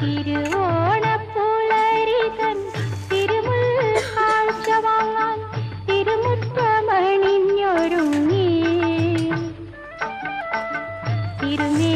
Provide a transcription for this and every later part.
തിരുവോണപ്പുളരിതൻ തിരുമുൽ തിരുമുറ്റമണിഞ്ഞൊരുങ്ങി തിരുമേ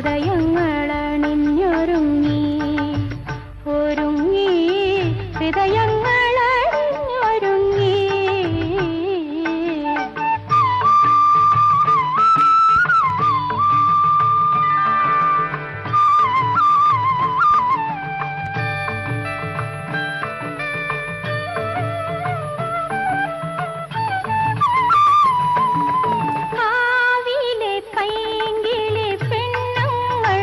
ಹೃದಯ